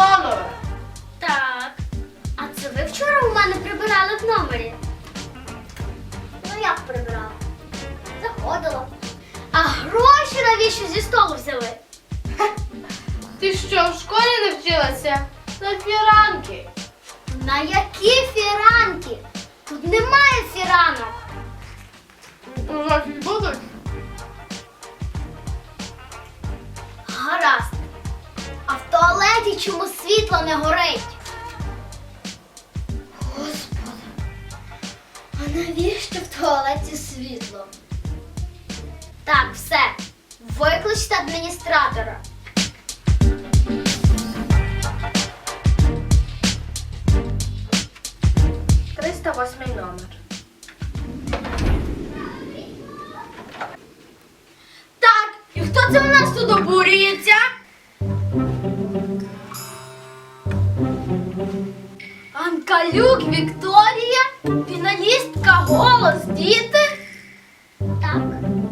планове. Так. А це ви вчора у мене прибирали в номері? Ну як прибирала? Заходила. А гроші навіщо зі столу взяли? Ти що, в школі не вчилася? На фіранки. На які фіранки? Тут немає фіранок. Уроки будуть? В чому світло не горить? Господи, а навіщо в туалеті світло? Так, все. Викличте адміністратора. Триста восьмий номер. Так, і хто це у нас тут обурюється? Анкалюк Вікторія, фіналістка голос діти. Так,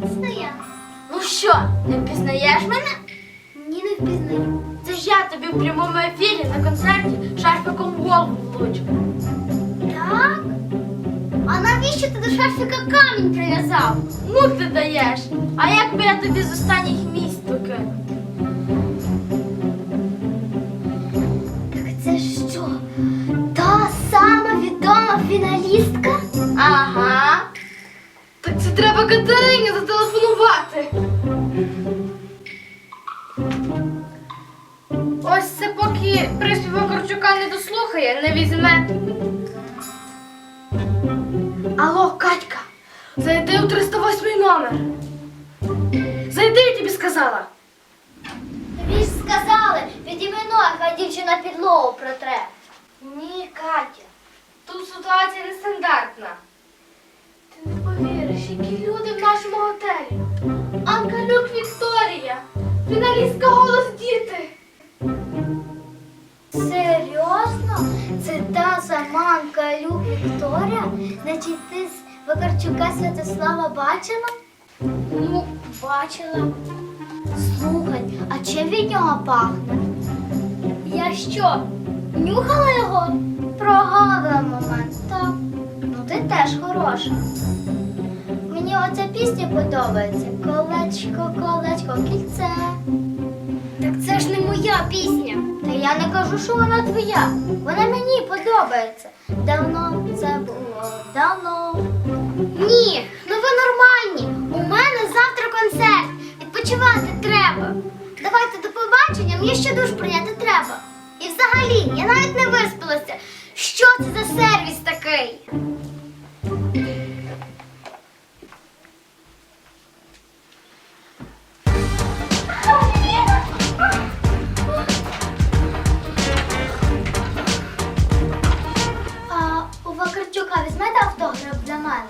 це я. Ну що, не впізнаєш мене? Ні, не впізнаю. Це ж я тобі в прямому ефірі на концерті шарфиком в голову влучив. Так? А навіщо ти до шарфіка камінь прив'язав? Ну ти даєш. А як би я тобі з останніх місць покинув? Так це ж що? Фіналістка? Ага. Так це треба Катерині зателефонувати. Ось це поки приспів Вакарчука не дослухає, не візьме. Алло, Катька, зайди у 308 номер. Зайди, я тобі сказала. Тобі ж сказали, підійми ноги, хай дівчина підлогу протре. Ні, Катя, тут ситуація нестандартна. Ти не повіриш, які люди в нашому готелі. Анкалюк Вікторія, фіналістка голос діти. Серйозно? Це та сама Анкалюк Вікторія? Значить, ти з Вакарчука Святослава бачила? Ну, бачила. Слухай, а чим від нього пахне? Я що, нюхала його? Прогавила теж хороша. Мені оця пісня подобається. Колечко, колечко, кільце. Так це ж не моя пісня. Та я не кажу, що вона твоя. Вона мені подобається. Давно це було, давно. Ні, ну ви нормальні. У мене завтра концерт. Відпочивати треба. Давайте до побачення, мені ще душ прийняти треба. І взагалі, я навіть не виспалася. Вакарчука візьмете автограф для мене?